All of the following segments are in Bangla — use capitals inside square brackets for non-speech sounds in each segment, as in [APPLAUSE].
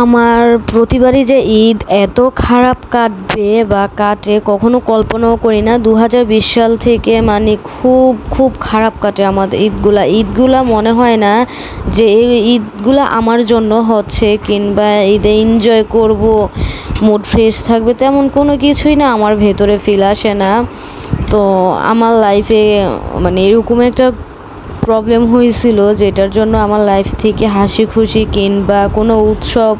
আমার প্রতিবারই যে ঈদ এত খারাপ কাটবে বা কাটে কখনো কল্পনাও করি না। দু হাজার বিশ সাল থেকে মানে খুব খুব খারাপ কাটে আমাদের ঈদগুলা। ঈদগুলা মনে হয় না যে এই ঈদগুলা আমার জন্য হচ্ছে কিংবা ঈদে এনজয় করব মুড ফ্রেশ থাকবে তেমন কোনো কিছুই না আমার ভেতরে ফিল আসে না। তো আমার লাইফে মানে এরকম একটা প্রবলেম হয়েছিল যেটার জন্য আমার লাইফ থেকে হাসি খুশি কিংবা কোনো উৎসব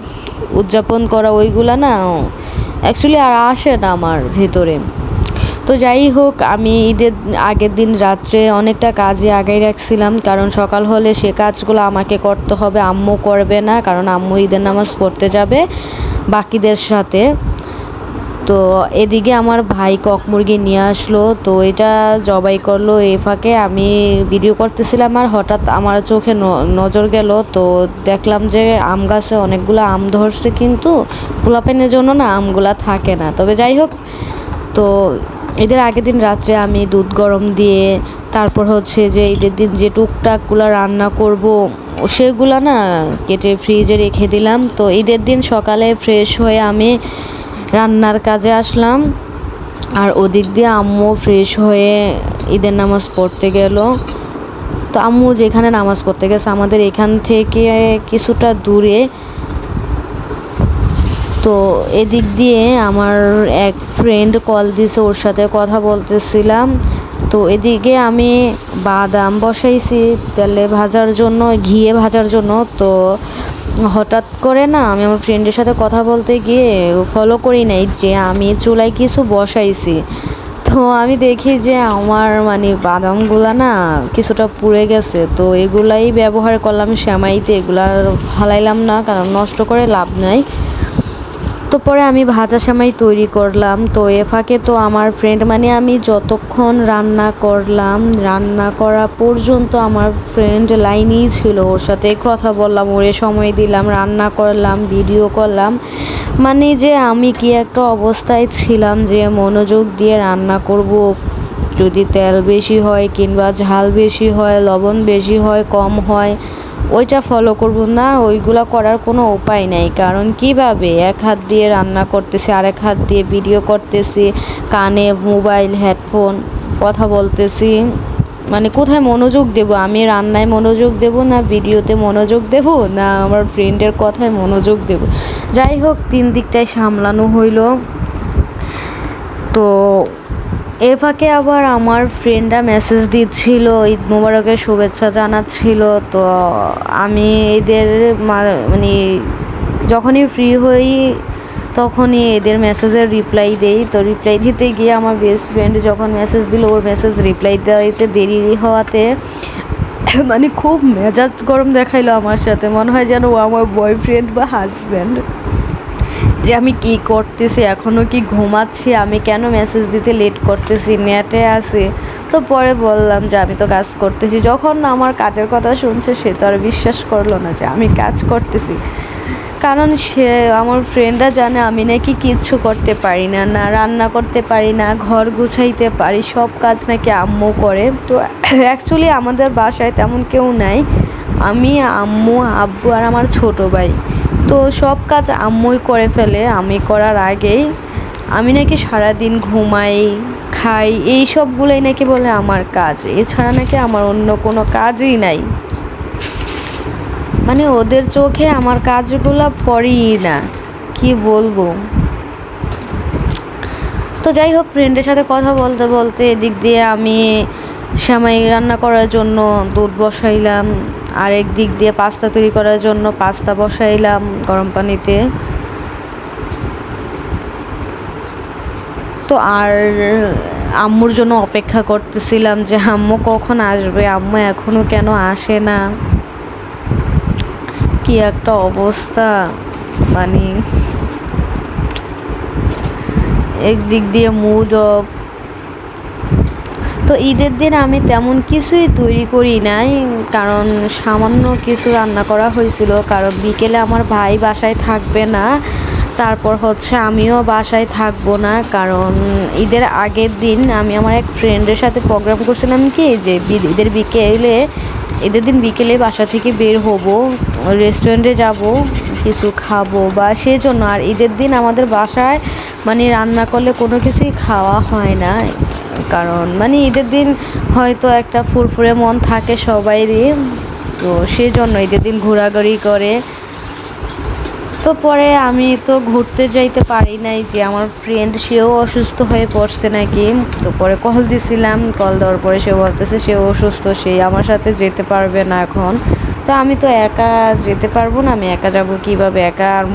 উদযাপন করা ওইগুলা না অ্যাকচুয়ালি আর আসে না আমার ভেতরে। তো যাই হোক, আমি ঈদের আগের দিন রাত্রে অনেকটা কাজে আগাই রাখছিলাম, কারণ সকাল হলে সে কাজগুলো আমাকে করতে হবে, আম্মু করবে না, কারণ আম্মু ঈদের নামাজ পড়তে যাবে বাকিদের সাথে। তো এদিকে আমার ভাই কক মুরগি নিয়ে আসলো। তো এটা জবাই করল এ ফাঁকে। আমি ভিডিও করতেছিলাম আর হঠাৎ আমার চোখে নজর গেল। তো দেখলাম যে আম গাছে অনেকগুলো আম ধরছে কিন্তু পোলাপেনের জন্য না আমগুলা থাকে না। তবে যাই হোক, তো ঈদের আগের দিন রাত্রে আমি দুধ গরম দিয়ে, তারপর হচ্ছে যে ঈদের দিন যে টুকটাকগুলো রান্না করব, সেগুলো না কেটে ফ্রিজে রেখে দিলাম। তো ঈদের দিন সকালে ফ্রেশ হয়ে আমি রান্নার কাজে আসলাম। আর ওদিক দিয়ে আম্মু ফ্রেশ হয়ে ঈদের নামাজ পড়তে গেল। তো আম্মু যেখানে নামাজ পড়তে গেছে, আমাদের এখান থেকে কিছুটা দূরে। তো এদিক দিয়ে আমার এক ফ্রেন্ড কল দিছে, ওর সাথে কথা বলতেছিলাম। তো এদিকে আমি বাদাম বসাইছি, তেলে ভাজার জন্য, ঘিয়ে ভাজার জন্য। তো হঠাৎ করে না আমি আমার ফ্রেন্ডের সাথে কথা বলতে গিয়ে ফলো করি নাই যে আমি চুলায় কিছু বসাইছি। তো আমি দেখি যে আমার মানে বাদামগুলো না কিছুটা পুড়ে গেছে। তো এগুলাই ব্যবহার করলাম শ্যামাইতে এগুলা ফালাইলাম না, কারণ নষ্ট করে লাভ নাই। তো পরে আমি ভাজা সেমাই তৈরি করলাম। তো এ ফাঁকে তো আমার ফ্রেন্ড মানে আমি যতক্ষণ রান্না করলাম, রান্না করা পর্যন্ত আমার ফ্রেন্ড লাইনেই ছিল ওর সাথে কথা বললাম, ওরে সময় দিলাম, রান্না করলাম ভিডিও করলাম। মানে যে আমি কি একটা অবস্থায় ছিলাম যে মনোযোগ দিয়ে রান্না করব, যদি তেল বেশি হয় কিংবা ঝাল বেশি হয়, লবণ বেশি হয়, কম হয় ওইটা ফলো করব না, ওইগুলো করার কোনো উপায় নেই। কারণ কীভাবে? এক হাত দিয়ে রান্না করতেছি, আরেক হাত দিয়ে ভিডিও করতেছি, কানে মোবাইল হেডফোন কথা বলতেছি। মানে কোথায় মনোযোগ দেব? আমি রান্নায় মনোযোগ দেব না ভিডিওতে মনোযোগ দেব না আমার ফ্রেন্ডের কথায় মনোযোগ দেব? যাই হোক, তিন দিকটাই সামলানো হইল। তো এর ফাঁকে আবার আমার ফ্রেন্ডরা মেসেজ দিচ্ছিল, ঈদ মোবারকের শুভেচ্ছা জানাচ্ছিল। তো আমি এদের মানে যখনই ফ্রি হই, তখনই এদের মেসেজের রিপ্লাই দেই। তো রিপ্লাই দিতে গিয়ে আমার বেস্ট ফ্রেন্ড যখন মেসেজ দিল, ওর মেসেজ রিপ্লাই দিতে দেরি হওয়াতে [COUGHS] মানে খুব মেজাজ গরম দেখাইলো আমার সাথে। মনে হয় যেন ও আমার বয়ফ্রেন্ড বা হাজব্যান্ড যে আমি কি করতেছি এখনও কি ঘুমাচ্ছি, আমি কেন মেসেজ দিতে লেট করতেছি, নেটে আছে। তো পরে বললাম যে আমি তো কাজ করতেছি, যখন আমার কাজের কথা শুনছে, সে তো আর বিশ্বাস করল না যে আমি কাজ করতেছি। কারণ সে, আমার ফ্রেন্ডরা জানে আমি নাকি কিচ্ছু করতে পারি না না রান্না করতে পারি না, ঘর গুছাইতে পারি, সব কাজ নাকি আম্মু করে। তো অ্যাকচুয়ালি আমাদের বাসায় তেমন কেউ নাই। আমি, আম্মু, আব্বু আর আমার ছোটো ভাই। তো সব কাজ আম্মুই করে ফেলে, আমি করার আগেই। আমি নাকি সারাদিন ঘুমাই, খাই, এই সবগুলোই নাকি বলে আমার কাজ। এছাড়া নাকি আমার অন্য কোনো কাজই নাই। মানে ওদের চোখে আমার কাজগুলো পড়েই না, কি বলব? তো যাই হোক ফ্রেন্ডের সাথে কথা বলতে বলতে এদিক দিয়ে আমি সেমাই রান্না করার জন্য দুধ বসাইলাম। আরেক দিক দিয়ে পাস্তা তৈরি করার জন্য পাস্তা বসাইলাম গরম পানিতে। তো আর আম্মুর জন্য অপেক্ষা করতেছিলাম যে আম্মু কখন আসবে? আম্মু এখনও কেন আসে না? কি একটা অবস্থা মানে একদিক দিয়ে মুড অফ তো ঈদের দিন আমি তেমন কিছুই তৈরি করি নাই, কারণ সামান্য কিছু রান্না করা হয়েছিল, কারণ বিকেলে আমার ভাই বাসায় থাকবে না, তারপর হচ্ছে আমিও বাসায় থাকব না, কারণ ঈদের আগের দিন আমি আমার এক ফ্রেন্ডের সাথে প্রোগ্রাম করছিলাম কি, যে ঈদের বিকেলে, ঈদের দিন বিকেলে বাসা থেকে বের হব রেস্টুরেন্টে যাব কিছু খাব বা সেই জন্য আর ঈদের দিন আমাদের বাসায় মানে রান্না করলে কোনো কিছুই খাওয়া হয় না। কারণ মানে ঈদের দিন হয়তো একটা ফুরফুরে মন থাকে সবাইরই, তো সেই জন্য ঈদের দিন ঘোরাঘুরি করে। তো পরে আমি তো ঘুরতে যাইতে পারি নাই যে আমার ফ্রেন্ড সেও অসুস্থ হয়ে পড়ছে নাকি। তো পরে কল দিছিলাম কল দেওয়ার পরে সে বলতেছে সেও অসুস্থ, সে আমার সাথে যেতে পারবে না এখন। তো আমি তো একা যেতে পারব না, আমি একা যাব কীভাবে? একা আর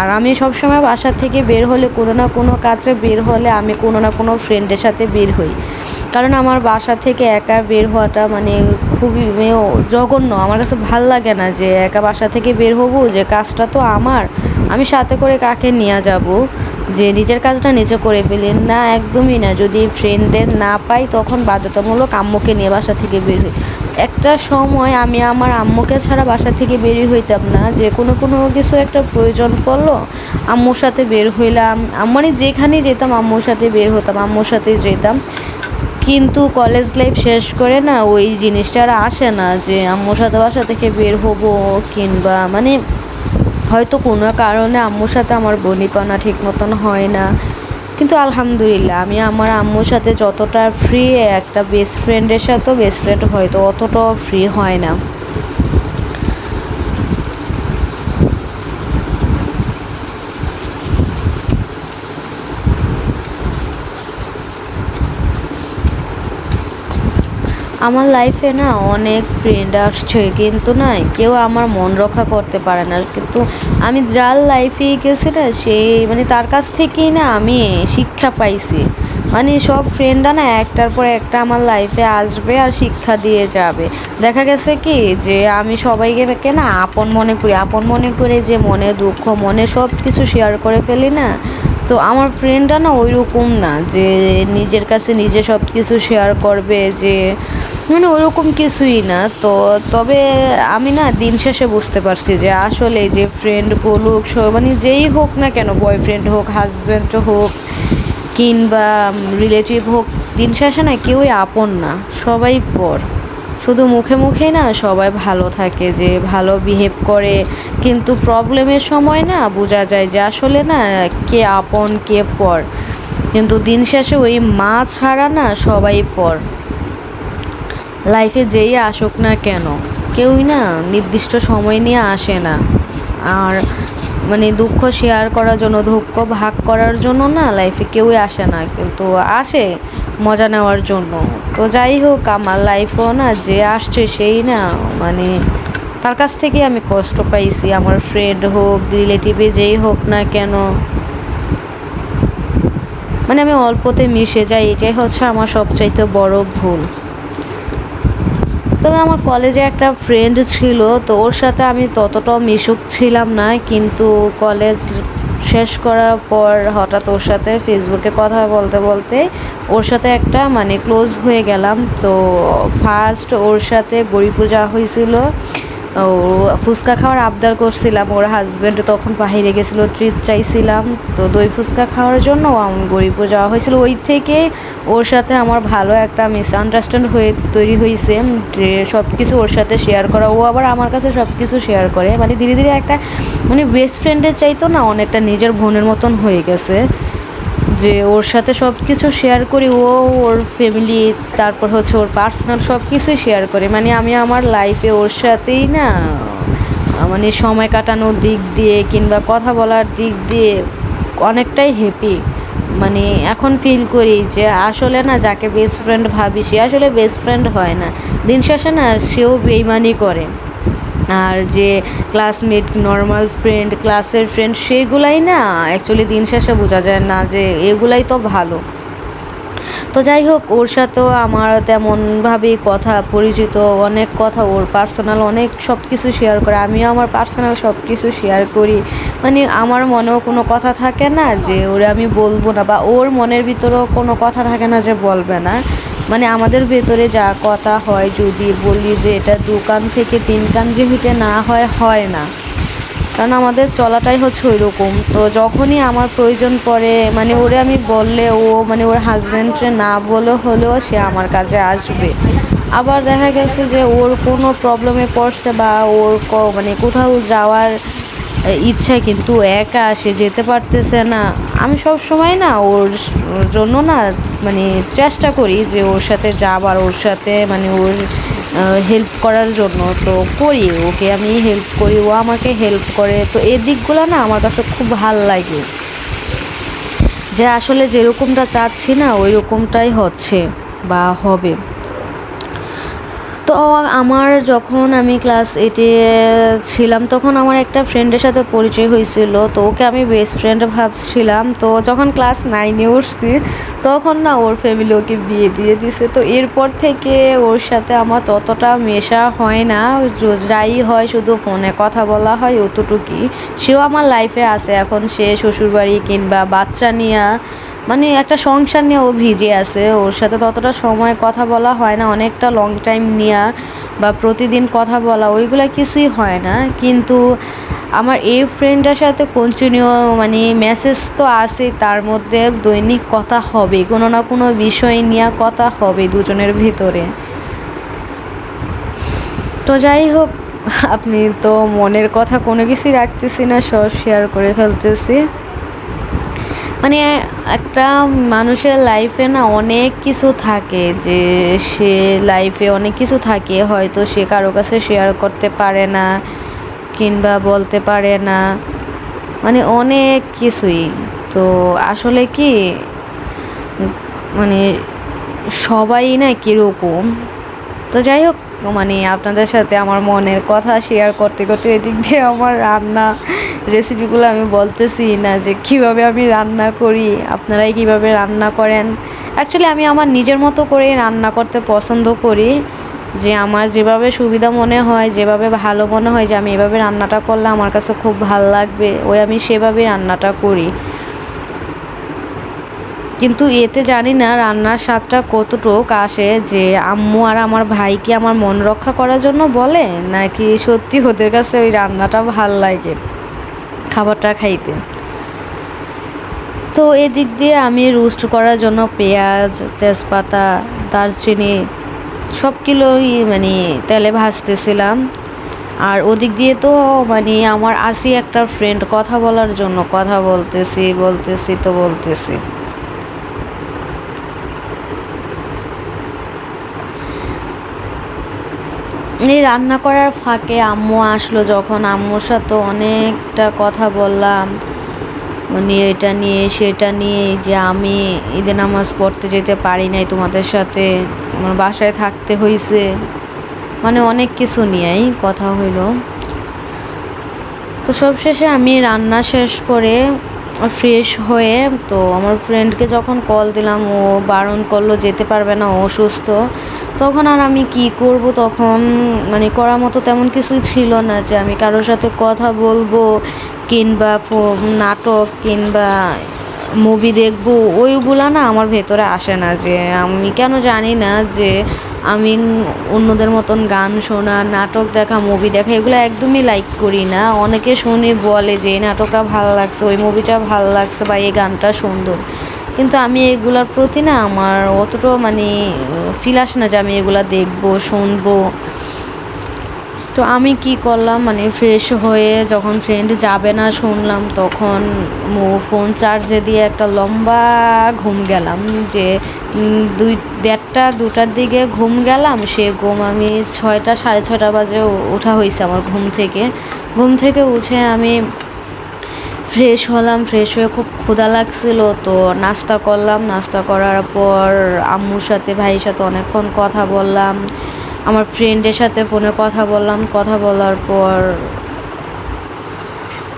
আর আমি সবসময় বাসা থেকে বের হলে কোনো না কোনো কাজে বের হলে আমি কোনো না কোনো ফ্রেন্ডের সাথে বের হই। কারণ আমার বাসা থেকে একা বের হওয়াটা মানে খুবই জঘন্য। আমার কাছে ভালো লাগে না যে একা বাসা থেকে বের হব, যে কাজটা তো আমার, আমি সাথে করে কাকে নিয়ে যাব? যে নিজের কাজটা নিজে করে ফেলি? না, একদমই না। যদি ফ্রেন্ডদের না পাই, তখন বাধ্যতামূলক আম্মুকে নিয়ে বাসা থেকে বের হই। একটা সময় আমি আমার আম্মুকে ছাড়া বাসা থেকে বেরই হইতাম না। যে কোনো কোনো কিছু একটা প্রয়োজন পড়ল, আম্মুর সাথে বের হইলাম। মানে যেখানেই যেতাম, আম্মুর সাথে বের হতাম, আম্মুর সাথে যেতাম। কিন্তু কলেজ লাইফ শেষ করে না, ওই জিনিসটা আর আসে না যে আম্মুর সাথে বাসা থেকে বের হব কিংবা মানে হয়তো কোনো কারণে আম্মুর সাথে আমার বনিপানা ঠিক মতন হয় না। কিন্তু আলহামদুলিল্লাহ, আমি আমার আম্মুর সাথে যতটা ফ্রি একটা বেস্ট ফ্রেন্ডের সাথেও বেস্ট ফ্রেন্ড হয়তো অতটাও ফ্রি হয় না। আমার লাইফে না অনেক ফ্রেন্ড আসছে, কিন্তু না কেউ আমার মন রক্ষা করতে পারে না। কিন্তু আমি যার লাইফে গেছি না, সে মানে তার কাছ থেকেই না আমি শিক্ষা পাইছি। মানে সব ফ্রেন্ডরা না একটার পর একটা আমার লাইফে আসবে আর শিক্ষা দিয়ে যাবে। দেখা গেছে কি যে আমি সবাইকে না আপন মনে করি, আপন মনে করে যে মনে দুঃখ, মনে সব কিছু শেয়ার করে ফেলি না, তো আমার ফ্রেন্ডরা না ওই রকম না যে নিজের কাছে নিজে সব কিছু শেয়ার করবে, যে মানে ওরকম কিছুই না। তো তবে আমি না দিন শেষে বুঝতে পারছি যে আসলে যে ফ্রেন্ড বলুক মানে যেই হোক না কেন বয়ফ্রেন্ড হোক হাজব্যান্ড হোক, কিংবা রিলেটিভ হোক, দিন শেষে না কেউই আপন না, সবাই পর। শুধু মুখে মুখেই না সবাই ভালো থাকে, যে ভালো বিহেভ করে। কিন্তু প্রবলেমের সময় না বোঝা যায় যে আসলে না কে আপন, কে পর। কিন্তু দিন শেষে ওই মা ছাড়া না সবাই পর। লাইফে যেই আসুক না কেন, কেউই না নির্দিষ্ট সময় নিয়ে আসে না। আর মানে দুঃখ শেয়ার করার জন্য, দুঃখ ভাগ করার জন্য না লাইফে কেউই আসে না। কিন্তু আসে মজা নেওয়ার জন্য। তো যাই হোক, আমার লাইফও না যে আসছে সেই না মানে তার কাছ থেকে আমি কষ্ট পাইছি। আমার ফ্রেন্ড হোক রিলেটিভে যেই হোক না কেন। মানে আমি অল্পতে মিশে যাই, এটাই হচ্ছে আমার সবচাইতে বড় ভুল। তবে আমার কলেজে একটা ফ্রেন্ড ছিল, তো ওর সাথে আমি ততটাও মিশুক ছিলাম না, কিন্তু কলেজ শেষ করার পর হঠাৎ ওর সাথে ফেসবুকে কথা বলতে বলতে ওর সাথে একটা মানে ক্লোজ হয়ে গেলাম। তো ফার্স্ট ওর সাথে যাওয়া হয়েছিল ও, ফুচকা খাওয়ার আবদার করছিলাম ওর হাজব্যান্ড তখন বাহিরে গেছিল ট্রিট চাইছিলাম। তো দই ফুচকা খাওয়ার জন্য আমি যাওয়া হয়েছিল। ওই থেকে ওর সাথে আমার ভালো একটা মিসআন্ডারস্ট্যান্ড হয়ে তৈরি হয়েছে, যে সব কিছু ওর সাথে শেয়ার করা। ও আবার আমার কাছে সব কিছু শেয়ার করে। মানে ধীরে ধীরে একটা মানে বেস্ট ফ্রেন্ডের চাইতো না অনেকটা নিজের বোনের মতন হয়ে গেছে। যে ওর সাথে সব কিছু শেয়ার করি, ও ওর ফ্যামিলি তারপর হচ্ছে ওর পার্সোনাল সব কিছুই শেয়ার করে। মানে আমি আমার লাইফে ওর সাথেই না মানে সময় কাটানোর দিক দিয়ে কিংবা কথা বলার দিক দিয়ে অনেকটাই হ্যাপি মানে এখন ফিল করি যে আসলে না যাকে বেস্ট ফ্রেন্ড ভাবি, সে আসলে বেস্ট ফ্রেন্ড হয় না। দিন শেষে না সেও বেইমানি করে। আর যে ক্লাসমেট নর্মাল ফ্রেন্ড ক্লাসের ফ্রেন্ড সেগুলাই না অ্যাকচুয়ালি দিন শেষে বোঝা যায় না যে এগুলাই তো ভালো। তো যাই হোক, ওর সাথেও আমার তেমনভাবে কথা, পরিচিত অনেক কথা, ওর পার্সোনাল অনেক সব কিছু শেয়ার করে, আমিও আমার পার্সোনাল সব কিছু শেয়ার করি। মানে আমার মনেও কোনো কথা থাকে না যে ওরে আমি বলব না, বা ওর মনের ভিতরেও কোনো কথা থাকে না যে বলবে না। মানে আমাদের ভেতরে যা কথা হয় যদি বলি যে এটা দু কান থেকে তিন কান যেহেতু না হয় হয় না। কারণ আমাদের চলাটাই হচ্ছে ওই রকম তো যখনই আমার প্রয়োজন পড়ে মানে ওরে আমি বললে ও মানে ওর হাজব্যান্ডে না বলে হলেও সে আমার কাছে আসবে। আবার দেখা গেছে যে ওর কোনো প্রবলেমে পড়ছে বা ওর মানে কোথাও যাওয়ার ইচ্ছা কিন্তু একা, সে যেতে পারতেছে না। আমি সব সময় না ওর জন্য না মানে চেষ্টা করি যে ওর সাথে যাবার ওর সাথে মানে ওর হেল্প করার জন্য। তো করি, ওকে আমি হেল্প করি, ও আমাকে হেল্প করে। তো এই দিকগুলো না আমার কাছে খুব ভালো লাগে। যে আসলে যেরকমটা চাচ্ছি না ওই রকমটাই হচ্ছে বা হবে। তো আমার যখন আমি ক্লাস এইটে ছিলাম, তখন আমার একটা ফ্রেন্ডের সাথে পরিচয় হয়েছিল। তো ওকে আমি বেস্ট ফ্রেন্ড ভাবছিলাম। তো যখন ক্লাস নাইনে উঠছি, তখন না ওর ফ্যামিলি ওকে বিয়ে দিয়ে দিছে। তো এরপর থেকে ওর সাথে আমার ততটা মেশা হয় না। যাই হয়, শুধু ফোনে কথা বলা হয়, অতটুকুই। সেও আমার লাইফে আছে। এখন সে শ্বশুরবাড়ি কিংবা বাচ্চা নিয়ে মানে একটা সংসার নিয়ে ও ভিজে আছে, ওর সাথে ততটা সময় কথা বলা হয় না, অনেকটা লং টাইম নেওয়া বা প্রতিদিন কথা বলা, ওইগুলো কিছুই হয় না। কিন্তু আমার এই ফ্রেন্ডটার সাথে কন্টিনিউ মানে মেসেজ তো আছে তার মধ্যে দৈনিক কথা হবে কোনো না কোনো বিষয় নিয়ে কথা হবে দুজনের ভিতরে। তো যাই হোক, আপনি তো মনের কথা কোনো কিছুই রাখতেছি না, সব শেয়ার করে ফেলতেছি। মানে একটা মানুষের লাইফে না অনেক কিছু থাকে যে সে লাইফে অনেক কিছু থাকে, হয়তো সে কারও কাছে শেয়ার করতে পারে না কিংবা বলতে পারে না। মানে অনেক কিছুই। তো আসলে কি মানে সবাই না কীরকম? তো যাই হোক মানে আপনাদের সাথে আমার মনের কথা শেয়ার করতে করতে এদিক দিয়ে আমার রান্না রেসিপিগুলো আমি বলতেছি না যে কীভাবে আমি রান্না করি, আপনারাই কীভাবে রান্না করেন। অ্যাকচুয়ালি আমি আমার নিজের মতো করে রান্না করতে পছন্দ করি। যে আমার যেভাবে সুবিধা মনে হয়, যেভাবে ভালো মনে হয় যে আমি এভাবে রান্নাটা করলে আমার কাছে খুব ভালো লাগবে, ওই আমি সেভাবে রান্নাটা করি। কিন্তু এতে জানি না রান্নার স্বাদটা কতটুক আসে যে আম্মু আর আমার ভাইকে আমার মন রক্ষা করার জন্য বলে, নাকি সত্যি ওদের কাছে ওই রান্নাটা ভালো লাগে? খাবারটা খাইতে। তো এদিক দিয়ে আমি রোস্ট করার জন্য পেঁয়াজ, তেজপাতা, দারচিনি সব কিলোই মানে তেলে ভাজতেছিলাম। আর ওদিক দিয়ে তো মানে আমার আসি একটা ফ্রেন্ড কথা বলার জন্য কথা বলতেছি বলতেছি তো বলতেছি। এই রান্না করার ফাঁকে আম্মু আসলো যখন আম্মুর সাথে অনেকটা কথা বললাম। মানে এটা নিয়ে, সেটা নিয়ে যে আমি ঈদে নামাজ পড়তে যেতে পারি নাই তোমাদের সাথে, আমার বাসায় থাকতে হয়েছে মানে অনেক কিছু নিয়েই কথা হইল। তো সবশেষে আমি রান্না শেষ করে ফ্রেশ হয়ে, তো আমার ফ্রেন্ডকে যখন কল দিলাম, ও বারণ করল যেতে পারবে না অসুস্থ, তখন আর আমি কি করব? তখন মানে করার মতো তেমন কিছুই ছিল না যে আমি কারোর সাথে কথা বলব, কিংবা নাটক, কিংবা মুভি দেখব, ওইগুলা না আমার ভেতরে আসে না যে আমি কেন জানি না যে আমি অন্যদের মতন গান শোনা, নাটক দেখা মুভি দেখা, এগুলো একদমই লাইক করি না। অনেকে শুনে বলে যে, এই নাটকটা ভালো লাগছে, ওই মুভিটা ভালো লাগছে বা এই গানটা সুন্দর। কিন্তু আমি এগুলোর প্রতি না আমার অতটাও মানে ফিল আসে না যে আমি এগুলো দেখব, শুনব। তো আমি কি করলাম? মানে ফ্রেশ হয়ে যখন ফ্রেন্ড যাবে না শুনলাম, তখন ফোন চার্জে দিয়ে একটা লম্বা ঘুম গেলাম যে দুই, দেড়টা, দুটার দিকে ঘুম গেলাম, সে ঘুম আমি ছয়টা, সাড়ে ছটা বাজে ওঠা হয়েছে আমার ঘুম থেকে। ঘুম থেকে উঠে আমি ফ্রেশ হলাম ফ্রেশ হয়ে খুব ক্ষুধা লাগছিল, তো নাস্তা করলাম। নাস্তা করার পর আম্মুর সাথে, ভাইয়ের সাথে অনেকক্ষণ কথা বললাম। আমার ফ্রেন্ডের সাথে ফোনে কথা বললাম। কথা বলার পর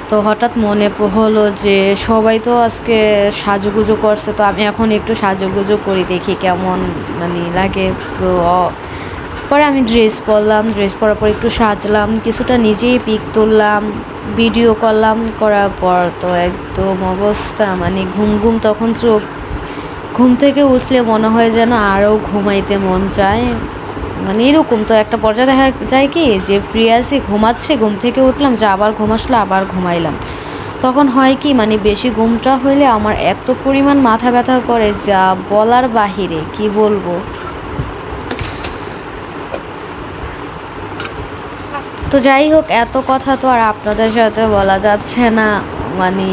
তো হঠাৎ মনে হলো যে সবাই তো আজকে সাজুগুজু করছে, তো আমি এখন একটু সাজুগুজু করি, দেখি কেমন মানে লাগে। তো পরে আমি ড্রেস পরলাম ড্রেস পরার পর একটু সাজলাম, কিছুটা নিজেই পিক তুললাম ভিডিও করলাম, করার পর তো একদম অবস্থা মানে ঘুম ঘুম তখন চোখ, ঘুম থেকে উঠলে মনে হয় যেন আরও ঘুমাইতে মন চায়। মানে এরকম তো একটা পর্যায়ে দেখা যায় কি যে ফ্রি আছি ঘুমাচ্ছে, ঘুম থেকে উঠলাম, যে আবার ঘুমাসলো আবার ঘুমাইলাম। তখন হয় কি মানে বেশি ঘুমটা হইলে আমার এত পরিমাণ মাথা ব্যথা করে যা বলার বাহিরে, কি বলব? তো যাই হোক, এত কথা তো আর আপনাদের সাথে বলা যাচ্ছে না। মানে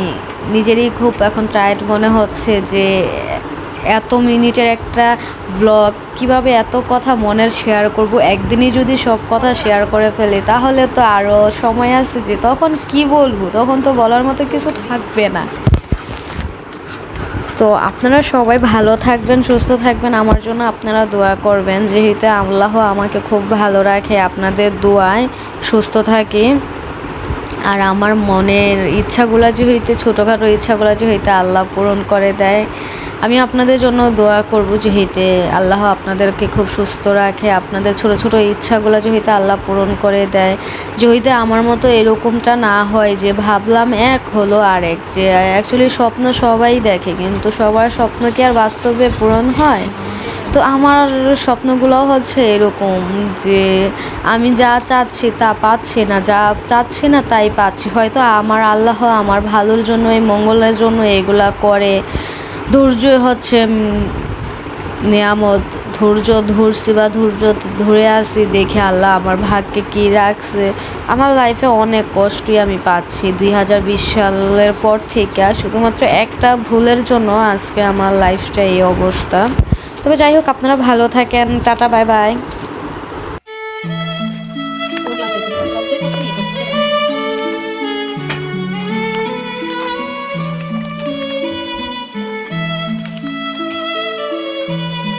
নিজেরই খুব এখন টায়ার্ড মনে হচ্ছে যে এত মিনিটের একটা ব্লগ কীভাবে এত কথা মনের শেয়ার করব? একদিনই যদি সব কথা শেয়ার করে ফেলি, তাহলে তো আরও সময় আছে যে তখন কি বলব? তখন তো বলার মতো কিছু থাকবে না। তো আপনারা সবাই ভালো থাকবেন, সুস্থ থাকবেন। আমার জন্য আপনারা দোয়া করবেন, যেহেতু আল্লাহ আমাকে খুব ভালো রাখে, আপনাদের দোয়ায় সুস্থ থাকি। আর আমার মনের ইচ্ছাগুলো যে হইতে ছোটোখাটো ইচ্ছাগুলো যে হইতে আল্লাহ পূরণ করে দেয় আমি আপনাদের জন্য দোয়া করব যে হইতে আল্লাহ আপনাদেরকে খুব সুস্থ রাখে। আপনাদের ছোট ছোট ইচ্ছাগুলো যে হইতে আল্লাহ পূরণ করে দেয়। যে হইতে আমার মতো এরকমটা না হয় যে ভাবলাম এক হলো আরেক, যে অ্যাকচুয়ালি স্বপ্ন সবাই দেখে, কিন্তু সবার স্বপ্ন কি আর বাস্তবে পূরণ হয়? তো আমার স্বপ্নগুলো হচ্ছে এরকম যে আমি যা চাচ্ছি তা পাচ্ছি না, যা চাচ্ছি না তাই পাচ্ছি। হয়তো আমার আল্লাহ আমার ভালোর জন্য, এই মঙ্গলের জন্য এগুলা করে। ধৈর্য হচ্ছে নিয়ামত। ধৈর্য, ধরছি বা ধৈর্য ধরে আসি দেখে আল্লাহ আমার ভাগ্যে কি রাখছে। আমার লাইফে অনেক কষ্টই আমি পাচ্ছি। দুই হাজার বিশ সালের পর থেকে শুধুমাত্র একটা ভুলের জন্য আজকে আমার লাইফটা এই অবস্থা। তবে যাই হোক, আপনারা ভালো থাকেন। Tata bye bye Música